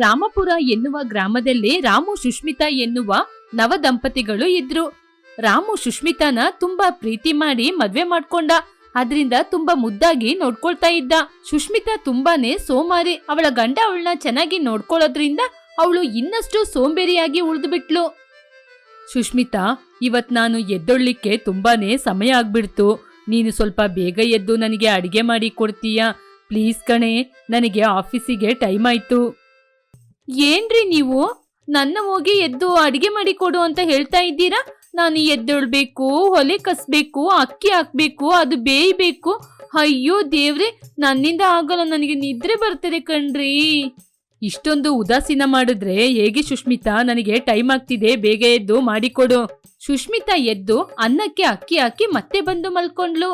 ರಾಮಪುರ ಎನ್ನುವ ಗ್ರಾಮದಲ್ಲಿ ರಾಮು ಸುಷ್ಮಿತಾ ಎನ್ನುವ ನವ ದಂಪತಿಗಳು ಇದ್ರು. ರಾಮು ಸುಷ್ಮಿತಾನ ತುಂಬಾ ಪ್ರೀತಿ ಮಾಡಿ ಮದ್ವೆ ಮಾಡ್ಕೊಂಡ. ಅದ್ರಿಂದ ತುಂಬಾ ಮುದ್ದಾಗಿ ನೋಡ್ಕೊಳ್ತಾ ಇದ್ದ. ಸುಷ್ಮಿತಾ ತುಂಬಾನೇ ಸೋಮಾರಿ. ಅವಳ ಗಂಡ ಅವಳನ್ನ ಚೆನ್ನಾಗಿ ನೋಡ್ಕೊಳ್ಳೋದ್ರಿಂದ ಅವಳು ಇನ್ನಷ್ಟು ಸೋಂಬೇರಿಯಾಗಿ ಉಳಿದು ಬಿಟ್ಲು ಸುಷ್ಮಿತಾ ಇವತ್ ನಾನು ಎದ್ದೊಳ್ಲಿಕ್ಕೆ ತುಂಬಾನೇ ಸಮಯ ಆಗ್ಬಿಡ್ತು. ನೀನು ಸ್ವಲ್ಪ ಬೇಗ ಎದ್ದು ನನಗೆ ಅಡಿಗೆ ಮಾಡಿ ಕೊಡ್ತೀಯಾ? ಪ್ಲೀಸ್ ಕಣೆ, ನನಗೆ ಆಫೀಸಿಗೆ ಟೈಮ್ ಆಯ್ತು. ಏನ್ರಿ ನೀವು? ನನ್ನ ಹೋಗಿ ಎದ್ದು ಅಡಿಗೆ ಮಾಡಿ ಕೊಡು ಅಂತ ಹೇಳ್ತಾ ಇದ್ದೀರಾ? ನಾನು ಎದ್ದೊಳ್ಬೇಕು, ಹೊಲೆ ಕಸ್ಬೇಕು, ಅಕ್ಕಿ ಹಾಕ್ಬೇಕು, ಅದು ಬೇಯ್ಬೇಕು. ಅಯ್ಯೋ ದೇವ್ರೆ, ನನ್ನಿಂದ ಆಗಲ್ಲ, ನನಗೆ ನಿದ್ರೆ ಬರ್ತದೆ ಕಣ್ರಿ. ಇಷ್ಟೊಂದು ಉದಾಸೀನ ಮಾಡಿದ್ರೆ ಹೇಗೆ ಸುಷ್ಮಿತಾ? ನನಗೆ ಟೈಮ್ ಆಗ್ತಿದೆ, ಬೇಗ ಎದ್ದು ಮಾಡಿಕೊಡು ಸುಷ್ಮಿತಾ ಎದ್ದು ಅನ್ನಕ್ಕೆ ಅಕ್ಕಿ ಹಾಕಿ ಮತ್ತೆ ಬಂದು ಮಲ್ಕೊಂಡ್ಲು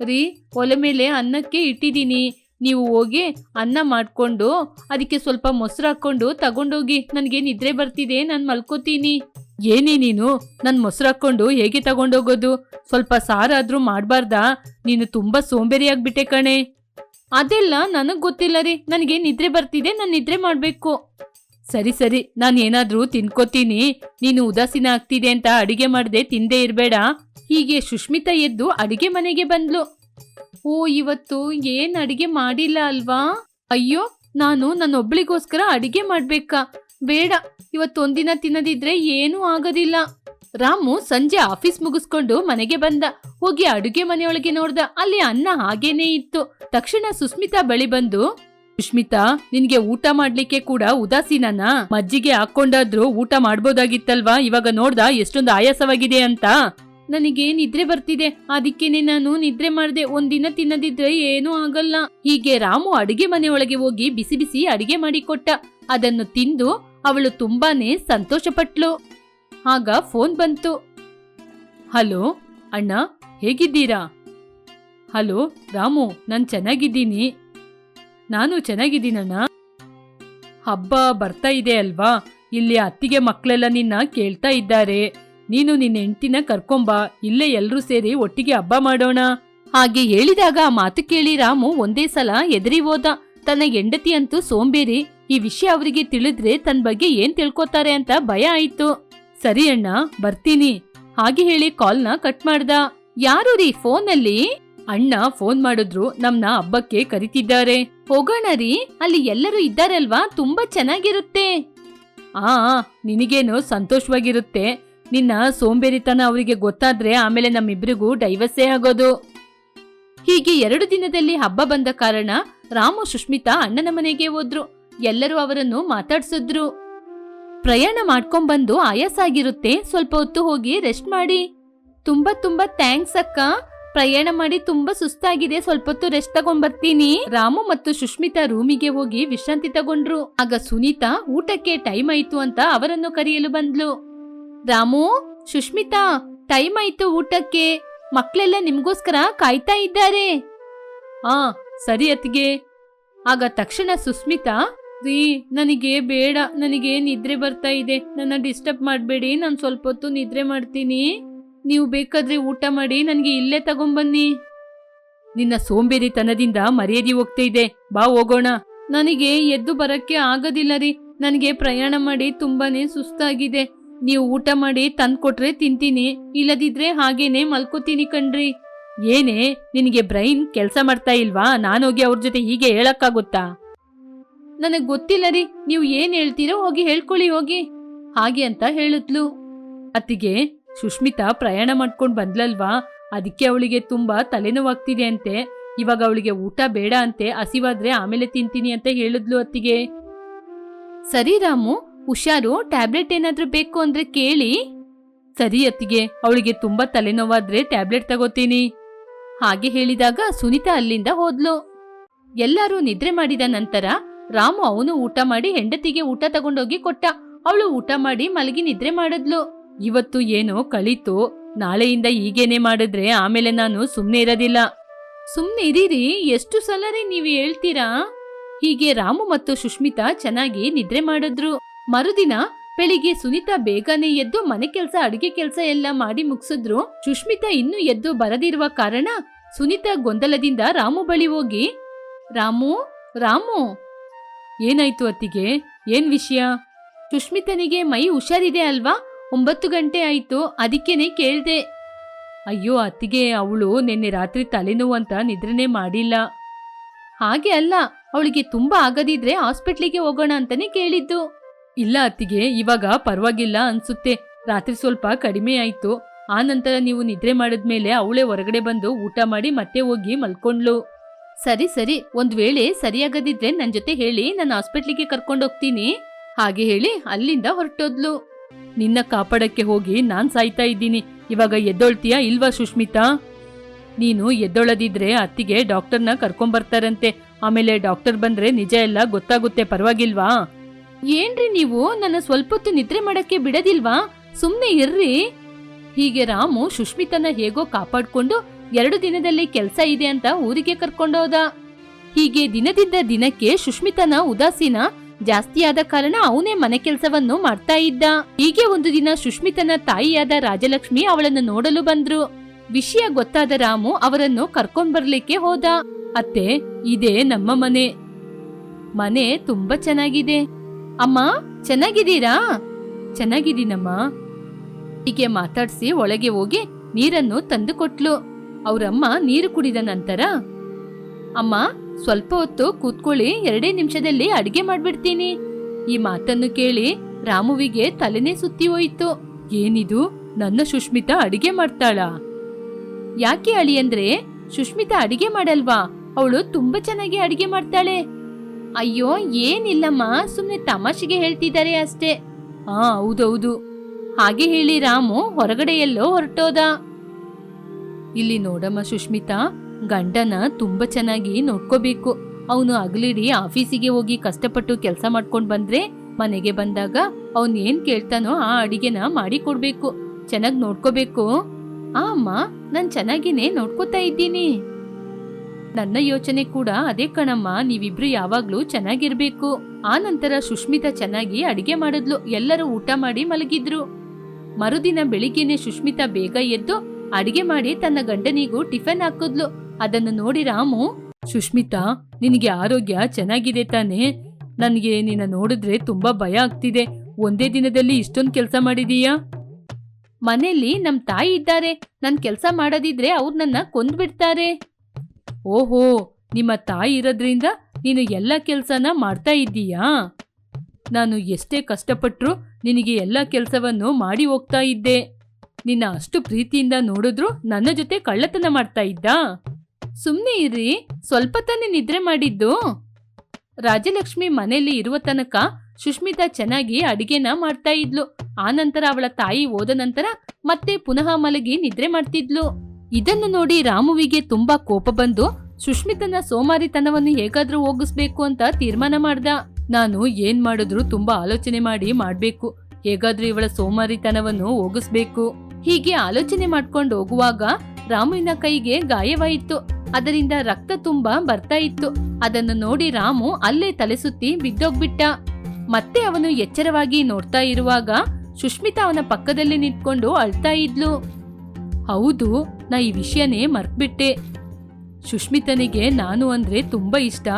ರೀ, ಒಲೆ ಮೇಲೆ ಅನ್ನಕ್ಕೆ ಇಟ್ಟಿದ್ದೀನಿ. ನೀವು ಹೋಗಿ ಅನ್ನ ಮಾಡ್ಕೊಂಡು ಅದಕ್ಕೆ ಸ್ವಲ್ಪ ಮೊಸರು ಹಾಕೊಂಡು ತಗೊಂಡೋಗಿ ನನಗೆ ನಿದ್ರೆ ಬರ್ತಿದೆ, ನಾನು ಮಲ್ಕೋತೀನಿ. ಏನೇ ನೀನು ನನ್ನ ಮೊಸರು ಹಾಕೊಂಡು ಹೇಗೆ ತಗೊಂಡೋಗೋದು? ಸ್ವಲ್ಪ ಸಾರಾದ್ರೂ ಮಾಡಬಾರ್ದಾ? ನೀನು ತುಂಬಾ ಸೋಂಬೇರಿಯಾಗಿಬಿಟ್ಟೆ ಕಣೆ. ಅದೆಲ್ಲ ನನಗೆ ಗೊತ್ತಿಲ್ಲ ರೀ, ನನಗೆ ನಿದ್ರೆ ಬರ್ತಿದೆ, ನಾನು ನಿದ್ರೆ ಮಾಡಬೇಕು. ಸರಿ ಸರಿ, ನಾನು ಏನಾದರೂ ತಿನ್ಕೋತೀನಿ. ನೀನು ಉದಾಸೀನ ಆಗ್ತಿದೆ ಅಂತ ಅಡಿಗೆ ಮಾಡದೆ ತಿಂದೇ ಇರಬೇಡ. ಹೀಗೆ ಸುಷ್ಮಿತಾ ಎದ್ದು ಅಡಿಗೆ ಮನೆಗೆ ಬಂದ್ಲು. ಓ, ಇವತ್ತು ಏನ್ ಅಡಿಗೆ ಮಾಡಿಲ್ಲ ಅಲ್ವಾ? ಅಯ್ಯೋ, ನಾನು ನನ್ನೊಬ್ಳಿಗೋಸ್ಕರ ಅಡಿಗೆ ಮಾಡ್ಬೇಕಾ. ಬೇಡ ಇವತ್ತೊಂದಿನ ತಿನ್ನದಿದ್ರೆ ಏನೂ ಆಗೋದಿಲ್ಲ. ರಾಮು ಸಂಜೆ ಆಫೀಸ್ ಮುಗಿಸ್ಕೊಂಡು ಮನೆಗೆ ಬಂದ. ಹೋಗಿ ಅಡುಗೆ ಮನೆಯೊಳಗೆ ನೋಡ್ದ. ಅಲ್ಲಿ ಅನ್ನ ಹಾಗೇನೇ ಇತ್ತು. ತಕ್ಷಣ ಸುಸ್ಮಿತಾ ಬಳಿ ಬಂದು ಸುಷ್ಮಿತಾ ನಿನ್ಗೆ ಊಟ ಮಾಡ್ಲಿಕ್ಕೆ ಕೂಡ ಉದಾಸೀನನ? ಮಜ್ಜಿಗೆ ಹಾಕೊಂಡಾದ್ರೂ ಊಟ ಮಾಡ್ಬೋದಾಗಿತ್ತಲ್ವಾ? ಇವಾಗ ನೋಡ್ದ ಎಷ್ಟೊಂದು ಆಯಾಸವಾಗಿದೆ ಅಂತ. ನನಗೆ ನಿದ್ರೆ ಬರ್ತಿದೆ? ಅದಕ್ಕೇನೆ ನಾನು ನಿದ್ರೆ ಮಾಡದೆ, ಒಂದಿನ ತಿನ್ನದಿದ್ರೆ ಏನೂ ಆಗಲ್ಲ. ಹೀಗೆ ರಾಮು ಅಡಿಗೆ ಒಳಗೆ ಹೋಗಿ ಬಿಸಿ ಬಿಸಿ ಅಡಿಗೆ ಮಾಡಿಕೊಟ್ಟ. ಅದನ್ನು ತಿಂದು ಅವಳು ತುಂಬಾನೇ ಸಂತೋಷಪಟ್ಲು. ಆಗ ಫೋನ್ ಬಂತು. ಹಲೋ, ಅಣ್ಣ, ಹೇಗಿದ್ದೀರಾ? ಹಲೋ, ರಾಮು, ನಾನ್ ಚೆನ್ನಾಗಿದ್ದೀನಿ. ನಾನು ಚೆನ್ನಾಗಿದ್ದೀನಣ್ಣ. ಹಬ್ಬ ಬರ್ತಾ ಇದೆ ಅಲ್ವಾ? ಇಲ್ಲಿ ಅತ್ತಿಗೆ ಮಕ್ಕಳೆಲ್ಲ ನಿನ್ನ ಕೇಳ್ತಾ ಇದ್ದಾರೆ. ನೀನು ನಿನ್ನ ಹೆಂಡ್ತಿನ ಕರ್ಕೊಂಬಾ, ಇಲ್ಲೇ ಎಲ್ರೂ ಸೇರಿ ಒಟ್ಟಿಗೆ ಹಬ್ಬ ಮಾಡೋಣ. ಹಾಗೆ ಹೇಳಿದಾಗ ಆ ಮಾತು ಕೇಳಿ ರಾಮು ಒಂದೇ ಸಲ ಎದರಿ ಹೋದ. ತನ್ನ ಹೆಂಡತಿ ಅಂತೂ ಸೋಂಬೇರಿ, ಈ ವಿಷಯ ಅವರಿಗೆ ತಿಳಿದ್ರೆ ತನ್ನ ಬಗ್ಗೆ ಏನ್ ತಿಳ್ಕೊತಾರೆ ಅಂತ ಭಯ ಆಯ್ತು. ಸರಿ ಅಣ್ಣ, ಬರ್ತೀನಿ. ಹಾಗೆ ಹೇಳಿ ಕಾಲ್ನ ಕಟ್ ಮಾಡ್ದ. ಯಾರು ರೀ ಫೋನಲ್ಲಿ? ಅಣ್ಣ ಫೋನ್ ಮಾಡಿದ್ರು, ನಮ್ನ ಹಬ್ಬಕ್ಕೆ ಕರಿತಿದ್ದಾರೆ. ಹೋಗೋಣ ರೀ, ಅಲ್ಲಿ ಎಲ್ಲರೂ ಇದ್ದಾರಲ್ವಾ, ತುಂಬಾ ಚೆನ್ನಾಗಿರುತ್ತೆ. ಆ, ನಿನಗೇನು ಸಂತೋಷವಾಗಿರುತ್ತೆ? ನಿನ್ನ ಸೋಂಬೇರಿತನ ಅವರಿಗೆ ಗೊತ್ತಾದ್ರೆ ಆಮೇಲೆ ನಮ್ಮಿಬ್ರಿಗೂ ಡೈವರ್ಸೇ ಆಗೋದು. ಹೀಗೆ ಎರಡು ದಿನದಲ್ಲಿ ಹಬ್ಬ ಬಂದ ಕಾರಣ ರಾಮು ಸುಷ್ಮಿತಾ ಅಣ್ಣನ ಮನೆಗೆ ಹೋದ್ರು. ಎಲ್ಲರೂ ಅವರನ್ನು ಮಾತಾಡ್ಸಿದ್ರು. ಪ್ರಯಾಣ ಮಾಡ್ಕೊಂಡ್ಬಂದು ಆಯಾಸ ಆಗಿರುತ್ತೆ. ಸ್ವಲ್ಪ ಹೊತ್ತು ಹೋಗಿ ರೆಸ್ಟ್ ಮಾಡಿ. ತುಂಬಾ ತುಂಬಾ ಥ್ಯಾಂಕ್ಸ್ ಅಕ್ಕ. ಪ್ರಯಾಣ ಮಾಡಿ ತುಂಬಾ ಸುಸ್ತಾಗಿದೆ. ಸ್ವಲ್ಪ ಹೊತ್ತು ರೆಸ್ಟ್ ತಗೊಂಡ್ಬರ್ತೀನಿ. ರಾಮು ಮತ್ತು ಸುಷ್ಮಿತಾ ರೂಮಿಗೆ ಹೋಗಿ ವಿಶ್ರಾಂತಿ ತಗೊಂಡ್ರು. ಆಗ ಸುನೀತಾ ಊಟಕ್ಕೆ ಟೈಮ್ ಆಯ್ತು ಅಂತ ಅವರನ್ನು ಕರೆಯಲು ಬಂದ್ಲು. ರಾಮು, ಸುಷ್ಮಿತಾ, ಟೈಮ್ ಆಯ್ತು ಊಟಕ್ಕೆ. ಮಕ್ಕಳೆಲ್ಲ ನಿಮ್ಗೋಸ್ಕರ ಕಾಯ್ತಾ ಇದ್ದಾರೆ. ಆ, ಸರಿ ಅತ್ತಿಗೆ. ಆಗ ತಕ್ಷಣ ಸುಸ್ಮಿತಾ ರೀ, ನನಗೆ ಬೇಡ, ನನಗೆ ನಿದ್ರೆ ಬರ್ತಾ ಇದೆ. ನನ್ನ ಡಿಸ್ಟರ್ಬ್ ಮಾಡಬೇಡಿ, ನಾನು ಸ್ವಲ್ಪ ಹೊತ್ತು ನಿದ್ರೆ ಮಾಡ್ತೀನಿ. ನೀವು ಬೇಕಾದ್ರೆ ಊಟ ಮಾಡಿ, ನನಗೆ ಇಲ್ಲೇ ತಗೊಂಬನ್ನಿ. ನಿನ್ನ ಸೋಂಬೇರಿತನದಿಂದ ಮರ್ಯಾದೆ ಹೋಗ್ತಾ ಇದೆ. ಬಾ, ಹೋಗೋಣ. ನನಗೆ ಎದ್ದು ಬರಕ್ಕೆ ಆಗೋದಿಲ್ಲ ರೀ. ನನಗೆ ಪ್ರಯಾಣ ಮಾಡಿ ತುಂಬಾನೇ ಸುಸ್ತಾಗಿದೆ. ನೀವು ಊಟ ಮಾಡಿ ತಂದ್ಕೊಟ್ರೆ ತಿಂತೀನಿ, ಇಲ್ಲದಿದ್ರೆ ಹಾಗೇನೆ ಮಲ್ಕೋತೀನಿ ಕಣ್ರಿ. ಏನೇ, ನಿನಗೆ ಬ್ರೈನ್ ಕೆಲಸ ಮಾಡ್ತಾ ಇಲ್ವಾ? ನಾನೋಗಿ ಅವ್ರ ಜೊತೆ ಹೀಗೆ ಹೇಳಕ್ಕಾಗುತ್ತಾ? ನನಗೆ ಗೊತ್ತಿಲ್ಲ ರೀ, ನೀವು ಏನ್ ಹೇಳ್ತೀರೋ ಹೋಗಿ ಹೇಳ್ಕೊಳ್ಳಿ ಹೋಗಿ. ಹಾಗೆ ಅಂತ ಹೇಳುತ್ಲು ಅತ್ತಿಗೆ ಸುಷ್ಮಿತಾ ಪ್ರಯಾಣ ಮಾಡ್ಕೊಂಡು ಬಂದ್ಲಲ್ವಾ? ಅದಕ್ಕೆ ಅವಳಿಗೆ ತುಂಬಾ ತಲೆನೋವಾಗ್ತಿದೆ ಅಂತೆ. ಇವಾಗ ಅವಳಿಗೆ ಊಟ ಬೇಡ ಅಂತೆ, ಹಸಿವಾದ್ರೆ ಆಮೇಲೆ ತಿಂತೀನಿ ಅಂತ ಹೇಳಿದ್ಲು ಅತ್ತಿಗೆ. ಸರಿ ರಾಮು ಹುಷಾರು ಟ್ಯಾಬ್ಲೆಟ್ ಏನಾದರೂ ಬೇಕು ಅಂದ್ರೆ ಕೇಳಿ. ಸರಿ ಅತ್ತಿಗೆ, ಅವಳಿಗೆ ತುಂಬಾ ತಲೆನೋವಾದ್ರೆ ಟ್ಯಾಬ್ಲೆಟ್ ತಗೋತೀನಿ. ಹಾಗೆ ಹೇಳಿದಾಗ ಸುನೀತಾ ಅಲ್ಲಿಂದ ಹೋದ್ಲು. ಎಲ್ಲರೂ ನಿದ್ರೆ ಮಾಡಿದ ನಂತರ ರಾಮು ಅವನು ಊಟ ಮಾಡಿ ಹೆಂಡತಿಗೆ ಊಟ ತಗೊಂಡೋಗಿ ಕೊಟ್ಟ. ಅವಳು ಊಟ ಮಾಡಿ ಮಲಗಿ ನಿದ್ರೆ ಮಾಡಿದ್ಲು. ಇವತ್ತು ಏನೋ ಕಳೀತು. ನಾಳೆಯಿಂದ ಹೀಗೇನೆ ಮಾಡಿದ್ರೆ ಆಮೇಲೆ ನಾನು ಸುಮ್ಮನೆ ಇರೋದಿಲ್ಲ. ಸುಮ್ಮನೆ ಇರೀರಿ, ಎಷ್ಟು ಸಲರೇ ನೀವು ಹೇಳ್ತೀರಾ? ಹೀಗೆ ರಾಮು ಮತ್ತು ಸುಷ್ಮಿತಾ ಚೆನ್ನಾಗಿ ನಿದ್ರೆ ಮಾಡಿದ್ರು. ಮರುದಿನ ಬೆಳಿಗ್ಗೆ ಸುನೀತಾ ಬೇಗನೆ ಎದ್ದು ಮನೆ ಕೆಲಸ, ಅಡುಗೆ ಕೆಲಸ ಎಲ್ಲ ಮಾಡಿ ಮುಗಿಸಿದ್ರು. ಸುಷ್ಮಿತಾ ಇನ್ನೂ ಎದ್ದು ಬರದಿರುವ ಕಾರಣ ಸುನೀತಾ ಗೊಂದಲದಿಂದ ರಾಮು ಬಳಿ ಹೋಗಿ, ರಾಮು ರಾಮು, ಏನಾಯ್ತು ಅತ್ತಿಗೆ? ಏನ್ ವಿಷಯ? ಸುಷ್ಮಿತನಿಗೆ ಮೈ ಹುಷಾರಿದೆ ಅಲ್ವಾ? ಒಂಬತ್ತು ಗಂಟೆ ಆಯ್ತು, ಅದಕ್ಕೇನೆ ಕೇಳ್ದೆ. ಅಯ್ಯೋ, ಅತ್ತಿಗೆ, ಅವಳು ನಿನ್ನೆ ರಾತ್ರಿ ತಲೆನೋವು ಅಂತ ನಿದ್ರನೆ ಮಾಡಿಲ್ಲ. ಹಾಗೆ ಅಲ್ಲ, ಅವಳಿಗೆ ತುಂಬಾ ಆಗದಿದ್ರೆ ಹಾಸ್ಪಿಟ್ಲಿಗೆ ಹೋಗೋಣ ಅಂತಾನೆ ಕೇಳಿದ್ದು. ಇಲ್ಲ ಅತ್ತಿಗೆ, ಇವಾಗ ಪರವಾಗಿಲ್ಲ ಅನ್ಸುತ್ತೆ. ರಾತ್ರಿ ಸ್ವಲ್ಪ ಕಡಿಮೆ ಆಯ್ತು. ಆ ನಂತರ ನೀವು ನಿದ್ರೆ ಮಾಡಿದ್ಮೇಲೆ ಅವಳೇ ಹೊರಗಡೆ ಬಂದು ಊಟ ಮಾಡಿ ಮತ್ತೆ ಹೋಗಿ ಮಲ್ಕೊಂಡ್ಲು ಸರಿ ಸರಿ, ಒಂದ್ ವೇಳೆ ಸರಿಯಾಗದಿದ್ರೆ ನನ್ ಜೊತೆ ಹೇಳಿ, ನಾನು ಹಾಸ್ಪಿಟ್ಲಿಗೆ ಕರ್ಕೊಂಡೋಗ್ತೀನಿ ಹಾಗೆ ಹೇಳಿ ಅಲ್ಲಿಂದ ಹೊರಟೋದ್ಲು. ನಿನ್ನ ಕಾಪಾಡಕ್ಕೆ ಹೋಗಿ ನಾನ್ ಸಾಯ್ತಾ ಇದ್ದೀನಿ. ಇವಾಗ ಎದ್ದೊಳ್ತೀಯಾ ಇಲ್ವಾ ಸುಷ್ಮಿತಾ ನೀನು ಎದ್ದೊಳದಿದ್ರೆ ಅತ್ತಿಗೆ ಡಾಕ್ಟರ್ನ ಕರ್ಕೊಂಬರ್ತಾರಂತೆ. ಆಮೇಲೆ ಡಾಕ್ಟರ್ ಬಂದ್ರೆ ನಿಜ ಎಲ್ಲ ಗೊತ್ತಾಗುತ್ತೆ, ಪರವಾಗಿಲ್ವಾ? ಏನ್ರಿ ನೀವು? ನನ್ನ ಸ್ವಲ್ಪ ಹೊತ್ತು ನಿದ್ರೆ ಮಾಡಕ್ಕೆ ಬಿಡದಿಲ್ವಾ? ಸುಮ್ನೆ ಇರ್ರಿ. ಹೀಗೆ ರಾಮು ಸುಷ್ಮಿತನ ಹೇಗೋ ಕಾಪಾಡ್ಕೊಂಡು ಎರಡು ದಿನದಲ್ಲಿ ಕೆಲ್ಸ ಇದೆ ಅಂತ ಊರಿಗೆ ಕರ್ಕೊಂಡೋದ. ಹೀಗೆ ದಿನದಿಂದ ದಿನಕ್ಕೆ ಸುಷ್ಮಿತನ ಉದಾಸೀನ ಜಾಸ್ತಿಯಾದ ಕಾರಣ ಅವನೇ ಮನೆ ಕೆಲಸವನ್ನು ಮಾಡ್ತಾ ಇದ್ದ. ಹೀಗೆ ಒಂದು ದಿನ ಸುಷ್ಮಿತನ ತಾಯಿಯಾದ ರಾಜಲಕ್ಷ್ಮಿ ಅವಳನ್ನು ನೋಡಲು ಬಂದ್ರು. ವಿಷಯ ಗೊತ್ತಾದ ರಾಮು ಅವರನ್ನು ಕರ್ಕೊಂಡ್ ಬರ್ಲಿಕ್ಕೆ ಹೋದ. ಅತ್ತೆ, ಇದೇ ನಮ್ಮ ಮನೆ. ಮನೆ ತುಂಬಾ ಚೆನ್ನಾಗಿದೆ. ಅಮ್ಮ, ಚೆನ್ನಾಗಿದ್ದೀರಾ? ಚೆನ್ನಾಗಿದ್ದೀನಮ್ಮ. ಹೀಗೆ ಮಾತಾಡ್ಸಿ ಒಳಗೆ ಹೋಗಿ ನೀರನ್ನು ತಂದು ಕೊಟ್ಲು. ಅವ್ರಮ್ಮ ನೀರು ಕುಡಿದ ನಂತರ, ಅಮ್ಮ, ಸ್ವಲ್ಪ ಹೊತ್ತು ಕೂತ್ಕೊಳ್ಳಿ, ಎರಡೇ ನಿಮಿಷದಲ್ಲಿ ಅಡಿಗೆ ಮಾಡ್ಬಿಡ್ತೀನಿ. ಈ ಮಾತನ್ನು ಕೇಳಿ ರಾಮುವಿಗೆ ತಲೆನೇ ಸುತ್ತಿ ಹೋಯಿತು. ಏನಿದು? ನನ್ನ ಸುಷ್ಮಿತಾ ಅಡಿಗೆ ಮಾಡ್ತಾಳ. ಯಾಕೆ ಅಳಿ ಅಂದ್ರೆ ಸುಷ್ಮಿತಾ ಅಡಿಗೆ ಮಾಡಲ್ವಾ? ಅವಳು ತುಂಬಾ ಚೆನ್ನಾಗಿ ಅಡಿಗೆ ಮಾಡ್ತಾಳೆ. ಅಯ್ಯೋ, ಏನಿಲ್ಲಮ್ಮ ಸುಮ್ಮನೆ ತಮಾಷೆಗೆ ಹೇಳ್ತಿದ್ದಾರೆ ಅಷ್ಟೇ. ಹಾ ಹೌದೌದು. ಹಾಗೆ ಹೇಳಿ ರಾಮು ಹೊರಗಡೆ ಎಲ್ಲೋ ಹೊರಟೋದ. ಇಲ್ಲಿ ನೋಡಮ್ಮ ಸುಷ್ಮಿತಾ, ಗಂಡನ ತುಂಬಾ ಚೆನ್ನಾಗಿ ನೋಡ್ಕೋಬೇಕು. ಅವನು ಅಗಲಿಡಿ ಆಫೀಸಿಗೆ ಹೋಗಿ ಕಷ್ಟಪಟ್ಟು ಕೆಲಸ ಮಾಡ್ಕೊಂಡು ಬಂದ್ರೆ, ಮನೆಗೆ ಬಂದಾಗ ಅವನ್ ಏನ್ ಕೇಳ್ತಾನೋ ಆ ಅಡಿಗೆನ ಮಾಡಿ ಕೊಡ್ಬೇಕು. ಚೆನ್ನಾಗಿ ನೋಡ್ಕೋಬೇಕು. ಆ, ಅಮ್ಮ, ನಾನ್ ಚೆನ್ನಾಗಿನೇ ನೋಡ್ಕೋತಾ ಇದ್ದೀನಿ. ನನ್ನ ಯೋಚನೆ ಕೂಡ ಅದೇ ಕಣಮ್ಮ, ನೀವಿಬ್ರು ಯಾವಾಗ್ಲೂ ಚೆನ್ನಾಗಿರ್ಬೇಕು. ಆ ನಂತರ ಸುಷ್ಮಿತಾ ಚೆನ್ನಾಗಿ ಅಡಿಗೆ ಮಾಡಿದ್ಲು. ಎಲ್ಲರೂ ಊಟ ಮಾಡಿ ಮಲಗಿದ್ರು. ಮರುದಿನ ಬೆಳಿಗ್ಗೆನೆ ಸುಷ್ಮಿತಾ ಬೇಗ ಎದ್ದು ಅಡಿಗೆ ಮಾಡಿ ತನ್ನ ಗಂಡನಿಗೂ ಟಿಫನ್ ಹಾಕಿದ್ಲು. ಅದನ್ನು ನೋಡಿ ರಾಮು ಸುಷ್ಮಿತಾ ನಿನಗೆ ಆರೋಗ್ಯ ಚೆನ್ನಾಗಿದೆ ತಾನೇ? ನನಗೆ ನಿನ್ನ ನೋಡಿದ್ರೆ ತುಂಬಾ ಭಯ ಆಗ್ತಿದೆ. ಒಂದೇ ದಿನದಲ್ಲಿ ಇಷ್ಟೊಂದು ಕೆಲಸ ಮಾಡಿದೀಯಾ? ಮನೆಯಲ್ಲಿ ನಮ್ ತಾಯಿ ಇದ್ದಾರೆ. ನನ್ ಕೆಲಸ ಮಾಡದಿದ್ರೆ ಅವ್ರು ನನ್ನ ಕೊಂದ್ಬಿಡ್ತಾರೆ. ಓಹೋ, ನಿಮ್ಮ ತಾಯಿ ಇರೋದ್ರಿಂದ ನೀನು ಎಲ್ಲ ಕೆಲಸನ ಮಾಡ್ತಾ ಇದ್ದೀಯಾ? ನಾನು ಎಷ್ಟೇ ಕಷ್ಟಪಟ್ರು ನಿನಗೆ ಎಲ್ಲ ಕೆಲಸವನ್ನು ಮಾಡಿ ಹೋಗ್ತಾ ಇದ್ದೆ. ನಿನ್ನ ಅಷ್ಟು ಪ್ರೀತಿಯಿಂದ ನೋಡಿದ್ರು ನನ್ನ ಜೊತೆ ಕಳ್ಳತನ ಮಾಡ್ತಾ ಇದ್ದ? ಸುಮ್ಮನೆ ಇರ್ರಿ ಸ್ವಲ್ಪ ತಾನೇ ನಿದ್ರೆ ಮಾಡಿದ್ದು. ರಾಜಲಕ್ಷ್ಮಿ ಮನೆಯಲ್ಲಿ ಇರುವ ತನಕ ಸುಷ್ಮಿತಾ ಚೆನ್ನಾಗಿ ಅಡಿಗೆನ ಮಾಡ್ತಾ ಇದ್ಲು. ಆನಂತರ ಅವಳ ತಾಯಿ ಹೋದ ನಂತರ ಮತ್ತೆ ಪುನಃ ಮಲಗಿ ನಿದ್ರೆ ಮಾಡ್ತಿದ್ಲು. ಇದನ್ನು ನೋಡಿ ರಾಮುವಿಗೆ ತುಂಬಾ ಕೋಪ ಬಂದು ಸುಷ್ಮಿತನ ಸೋಮಾರಿತನವನ್ನು ಹೇಗಾದ್ರೂ ಹೋಗಿಸ್ಬೇಕು ಅಂತ ತೀರ್ಮಾನ ಮಾಡ್ದ. ನಾನು ಏನ್ ಮಾಡಿದ್ರು ತುಂಬಾ ಆಲೋಚನೆ ಮಾಡಿ ಮಾಡ್ಬೇಕು. ಹೇಗಾದ್ರೂ ಇವಳ ಸೋಮಾರಿತನವನ್ನು ಹೋಗಿಸ್ಬೇಕು. ಹೀಗೆ ಆಲೋಚನೆ ಮಾಡ್ಕೊಂಡು ಹೋಗುವಾಗ ರಾಮುವಿನ ಕೈಗೆ ಗಾಯವಾಯಿತು. ಅದರಿಂದ ರಕ್ತ ತುಂಬಾ ಬರ್ತಾ ಇತ್ತು. ಅದನ್ನು ನೋಡಿ ರಾಮು ಅಲ್ಲೇ ತಲೆ ಸುತ್ತಿ ಬಿದ್ದೋಗ್ಬಿಟ್ಟ. ಮತ್ತೆ ಅವನು ಎಚ್ಚರವಾಗಿ ನೋಡ್ತಾ ಇರುವಾಗ ಸುಷ್ಮಿತಾ ಅವನ ಪಕ್ಕದಲ್ಲಿ ನಿಂತ್ಕೊಂಡು ಅಳ್ತಾ ಇದ್ಲು. ಹೌದು ನಾ ಈ ವಿಷಯನೇ ಮರ್ತ್ಬಿಟ್ಟೆ. ಸುಷ್ಮಿತನಿಗೆ ನಾನು ಅಂದ್ರೆ ತುಂಬಾ ಇಷ್ಟ.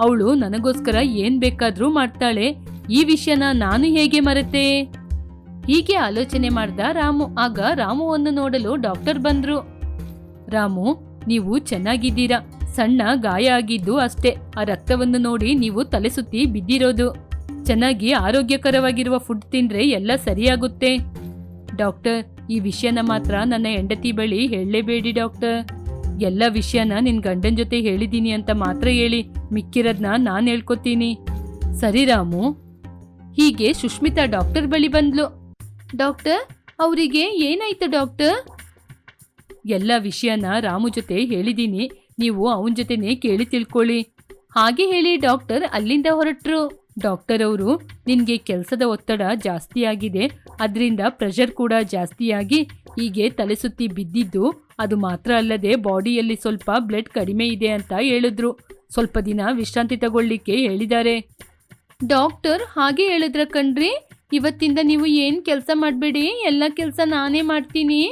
ಅವಳು ನನಗೋಸ್ಕರ ಏನ್ ಬೇಕಾದ್ರೂ ಮಾಡ್ತಾಳೆ. ಈ ವಿಷಯನ ನಾನು ಹೇಗೆ ಮರೆತೆ? ಹೀಗೆ ಆಲೋಚನೆ ಮಾಡ್ದ ರಾಮು. ಆಗ ರಾಮುವನ್ನು ನೋಡಲು ಡಾಕ್ಟರ್ ಬಂದ್ರು. ರಾಮು, ನೀವು ಚೆನ್ನಾಗಿದ್ದೀರಾ? ಸಣ್ಣ ಗಾಯ ಆಗಿದ್ದು ಅಷ್ಟೇ. ಆ ರಕ್ತವನ್ನು ನೋಡಿ ನೀವು ತಲೆ ಸುತ್ತಿ ಬಿದ್ದಿರೋದು. ಚೆನ್ನಾಗಿ ಆರೋಗ್ಯಕರವಾಗಿರುವ ಫುಡ್ ತಿಂದ್ರೆ ಎಲ್ಲ ಸರಿಯಾಗುತ್ತೆ. ಡಾಕ್ಟರ್, ಈ ವಿಷಯನ ಮಾತ್ರ ನನ್ನ ಹೆಂಡತಿ ಬಳಿ ಹೇಳಲೇಬೇಡಿ ಡಾಕ್ಟರ್. ಎಲ್ಲ ವಿಷಯನ ನಿನ್ ಗಂಡನ ಜೊತೆ ಹೇಳಿದೀನಿ ಅಂತ ಮಾತ್ರ ಹೇಳಿ ಮಿಕ್ಕಿರೋದನ್ನ ನಾನು ಹೇಳ್ಕೊತೀನಿ. ಸರಿ ರಾಮು. ಹೀಗೆ ಸುಷ್ಮಿತಾ ಡಾಕ್ಟರ್ ಬಳಿ ಬಂದ್ಲು. ಡಾಕ್ಟರ್, ಅವರಿಗೆ ಏನಾಯ್ತು ಡಾಕ್ಟರ್? ಎಲ್ಲ ವಿಷಯನ ರಾಮು ಜೊತೆ ಹೇಳಿದೀನಿ, ನೀವು ಅವನ ಜೊತೆನೇ ಕೇಳಿ ತಿಳ್ಕೊಳ್ಳಿ. ಹಾಗೆ ಹೇಳಿ ಡಾಕ್ಟರ್ ಅಲ್ಲಿಂದ ಹೊರಟ್ರು. ಡಾಕ್ಟರ್ ಅವರು ನಿನಗೆ ಕೆಲಸದ ಒತ್ತಡ ಜಾಸ್ತಿ ಆಗಿದೆ, ಅದರಿಂದ ಪ್ರೆಷರ್ ಕೂಡ ಜಾಸ್ತಿಯಾಗಿ ಹೀಗೆ ತಲೆ ಸುತ್ತಿ ಬಿದ್ದಿದ್ದು, ಅದು ಮಾತ್ರ ಅಲ್ಲದೆ ಬಾಡಿಯಲ್ಲಿ ಸ್ವಲ್ಪ ಬ್ಲಡ್ ಕಡಿಮೆ ಇದೆ ಅಂತ ಹೇಳಿದ್ರು. ಸ್ವಲ್ಪ ದಿನ ವಿಶ್ರಾಂತಿ ತಗೊಳ್ಳಿಕ್ಕೆ ಹೇಳಿದ್ದಾರೆ. ಡಾಕ್ಟರ್, ಹಾಗೆ ಹೇಳಿದ್ರ ಕಣ್ರಿ, ಇವತ್ತಿಂದ ನೀವು ಏನು ಕೆಲಸ ಮಾಡಬೇಡಿ, ಎಲ್ಲ ಕೆಲಸ ನಾನೇ ಮಾಡ್ತೀನಿ.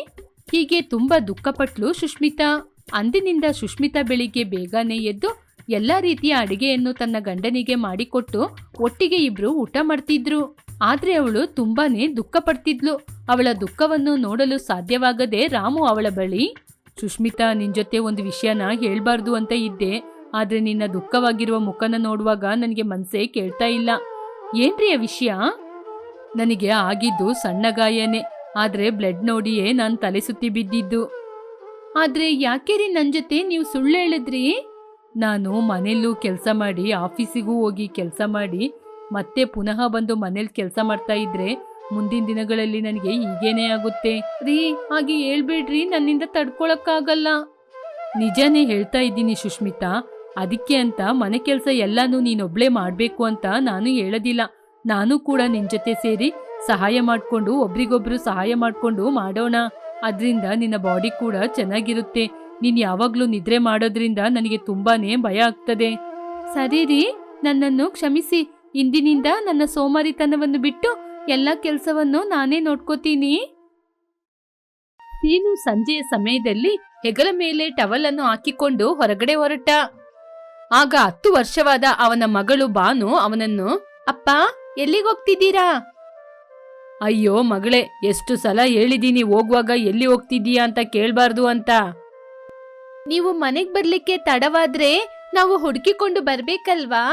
ಹೀಗೆ ತುಂಬಾ ದುಃಖಪಟ್ಲು ಸುಷ್ಮಿತಾ ಅಂದಿನಿಂದ ಸುಷ್ಮಿತಾ ಬೆಳಿಗ್ಗೆ ಬೇಗನೆ ಎದ್ದು ಎಲ್ಲಾ ರೀತಿಯ ಅಡಿಗೆಯನ್ನು ತನ್ನ ಗಂಡನಿಗೆ ಮಾಡಿಕೊಟ್ಟು ಒಟ್ಟಿಗೆ ಇಬ್ರು ಊಟ ಮಾಡ್ತಿದ್ರು. ಆದ್ರೆ ಅವಳು ತುಂಬಾನೇ ದುಃಖ ಪಡ್ತಿದ್ಲು ಅವಳ ದುಃಖವನ್ನು ನೋಡಲು ಸಾಧ್ಯವಾಗದೆ ರಾಮು ಅವಳ ಬಳಿ ಸುಷ್ಮಿತಾ ನಿನ್ ಜೊತೆ ಒಂದು ವಿಷಯನ ಹೇಳ್ಬಾರ್ದು ಅಂತ ಇದ್ದೆ. ಆದ್ರೆ ನಿನ್ನ ದುಃಖವಾಗಿರುವ ಮುಖನ ನೋಡುವಾಗ ನನಗೆ ಮನ್ಸೇ ಕೇಳ್ತಾ ಇಲ್ಲ. ಏನ್ರಿ ಆ ವಿಷಯ? ನನಗೆ ಆಗಿದ್ದು ಸಣ್ಣ ಗಾಯನೇ. ಆದ್ರೆ ಬ್ಲಡ್ ನೋಡಿಯೇ ನಾನು ತಲೆ ಸುತ್ತಿ ಬಿದ್ದಿದ್ದು. ಆದ್ರೆ ಯಾಕೆ ರೀ ನನ್ ಜೊತೆ ನೀವು ಸುಳ್ಳು ಹೇಳಿದ್ರಿ? ನಾನು ಮನೆಯಲ್ಲೂ ಕೆಲಸ ಮಾಡಿ, ಆಫೀಸಿಗೂ ಹೋಗಿ ಕೆಲಸ ಮಾಡಿ, ಮತ್ತೆ ಪುನಃ ಬಂದು ಮನೇಲಿ ಕೆಲಸ ಮಾಡ್ತಾ ಇದ್ರೆ ಮುಂದಿನ ದಿನಗಳಲ್ಲಿ ನನಗೆ ಹೀಗೇನೆ ಆಗುತ್ತೆ. ರೀ, ಹಾಗೆ ಹೇಳ್ಬೇಡ್ರಿ, ನನ್ನಿಂದ ತಡ್ಕೊಳಕ್ಕಾಗಲ್ಲ. ನಿಜಾನೇ ಹೇಳ್ತಾ ಇದ್ದೀನಿ ಸುಷ್ಮಿತಾ ಅದಕ್ಕೆ ಅಂತ ಮನೆ ಕೆಲಸ ಎಲ್ಲಾನು ನೀನೊಬ್ಳೆ ಮಾಡಬೇಕು ಅಂತ ನಾನು ಹೇಳೋದಿಲ್ಲ. ನಾನು ಕೂಡ ನಿನ್ ಜೊತೆ ಸೇರಿ ಸಹಾಯ ಮಾಡ್ಕೊಂಡು, ಒಬ್ರಿಗೊಬ್ರು ಸಹಾಯ ಮಾಡ್ಕೊಂಡು ಮಾಡೋಣ. ಅದರಿಂದ ನಿನ್ನ ಬಾಡಿ ಕೂಡ ಚೆನ್ನಾಗಿರುತ್ತೆ. ನೀನ್ ಯಾವಾಗ್ಲೂ ನಿದ್ರೆ ಮಾಡೋದ್ರಿಂದ ನನಗೆ ತುಂಬಾನೇ ಭಯ ಆಗ್ತದೆ. ಸರಿ ರೀ, ನನ್ನನ್ನು ಕ್ಷಮಿಸಿ. ಇಂದಿನಿಂದ ನನ್ನ ಸೋಮಾರಿತನವನ್ನು ಬಿಟ್ಟು ಎಲ್ಲ ಕೆಲಸವನ್ನು ನಾನೇ ನೋಡ್ಕೋತೀನಿ. ನೀನು ಸಂಜೆಯ ಸಮಯದಲ್ಲಿ ಹೆಗಲ ಮೇಲೆ ಟವಲ್ ಅನ್ನು ಹಾಕಿಕೊಂಡು ಹೊರಗಡೆ ಹೊರಟ. ಆಗ ಹತ್ತು ವರ್ಷವಾದ ಅವನ ಮಗಳು ಬಾನು ಅವನನ್ನು, ಅಪ್ಪ, ಎಲ್ಲಿಗೆ ಹೋಗ್ತಿದ್ದೀರಾ? ಅಯ್ಯೋ ಮಗಳೇ, ಎಷ್ಟು ಸಲ ಹೇಳಿದೀನಿ, ಹೋಗುವಾಗ ಎಲ್ಲಿ ಹೋಗ್ತಿದ್ದೀಯಾ ಅಂತ ಕೇಳಬಾರ್ದು ಅಂತ. ನೀವು ಮನೆಗ್ ಬರ್ಲಿಕ್ಕೆ ತಡವಾದ್ರೆ ನಾವು ಹುಡುಕಿಕೊಂಡು ಬರ್ಬೇಕಲ್ವಾ?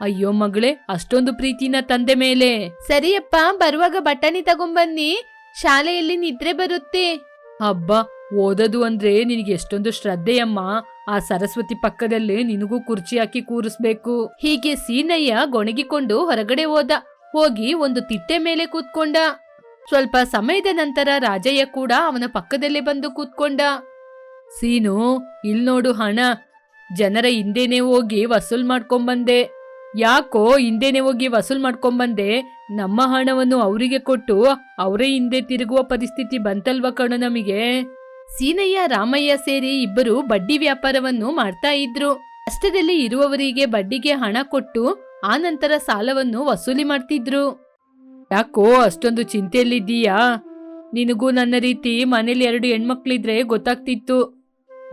ಅಯ್ಯೋ ಮಗಳೇ ಅಷ್ಟೊಂದು ಪ್ರೀತಿನ ತಂದೆ ಮೇಲೆ. ಸರಿಯಪ್ಪ ಬರುವಾಗ ಬಟಾಣಿ ತಗೊಂಬನ್ನಿ. ಶಾಲೆಯಲ್ಲಿ ನಿದ್ರೆ ಬರುತ್ತೆ. ಹಬ್ಬ ಓದೋದು ಅಂದ್ರೆ ನಿನಗೆ ಎಷ್ಟೊಂದು ಶ್ರದ್ಧೆಯಮ್ಮ. ಆ ಸರಸ್ವತಿ ಪಕ್ಕದಲ್ಲೇ ನಿನಗೂ ಕುರ್ಚಿ ಹಾಕಿ ಕೂರಿಸ್ಬೇಕು. ಹೀಗೆ ಸೀನಯ್ಯ ಗೊಣಗಿಕೊಂಡು ಹೊರಗಡೆ ಹೋದ. ಹೋಗಿ ಒಂದು ತಿಟ್ಟೆ ಮೇಲೆ ಕೂತ್ಕೊಂಡ. ಸ್ವಲ್ಪ ಸಮಯದ ನಂತರ ರಾಜಯ್ಯ ಕೂಡ ಅವನ ಪಕ್ಕದಲ್ಲೇ ಬಂದು ಕೂತ್ಕೊಂಡ. ಸೀನು, ಇಲ್ ನೋಡು ಹಣ. ಜನರ ಹಿಂದೆನೆ ಹೋಗಿ ವಸೂಲ್ ಮಾಡ್ಕೊಂಬಂದೆ. ಯಾಕೋ ಹಿಂದೆನೆ ಹೋಗಿ ವಸೂಲ್ ಮಾಡ್ಕೊಂಬಂದೆ, ನಮ್ಮ ಹಣವನ್ನು ಅವರಿಗೆ ಕೊಟ್ಟು ಅವರೇ ಹಿಂದೆ ತಿರುಗುವ ಪರಿಸ್ಥಿತಿ ಬಂತಲ್ವ ಕಣೋ ನಮಗೆ? ಸೀನಯ್ಯ, ರಾಮಯ್ಯ ಸೇರಿ ಇಬ್ಬರು ಬಡ್ಡಿ ವ್ಯಾಪಾರವನ್ನು ಮಾಡ್ತಾ ಇದ್ರು. ಅಷ್ಟದಲ್ಲಿ ಇರುವವರಿಗೆ ಬಡ್ಡಿಗೆ ಹಣ ಕೊಟ್ಟು ಆ ನಂತರ ಸಾಲವನ್ನು ವಸೂಲಿ ಮಾಡ್ತಿದ್ರು. ಯಾಕೋ ಅಷ್ಟೊಂದು ಚಿಂತೆಯಲ್ಲಿದ್ದೀಯಾ? ನಿನಗೂ ನನ್ನ ರೀತಿ ಮನೇಲಿ ಎರಡು ಹೆಣ್ಮಕ್ಳಿದ್ರೆ ಗೊತ್ತಾಗ್ತಿತ್ತು.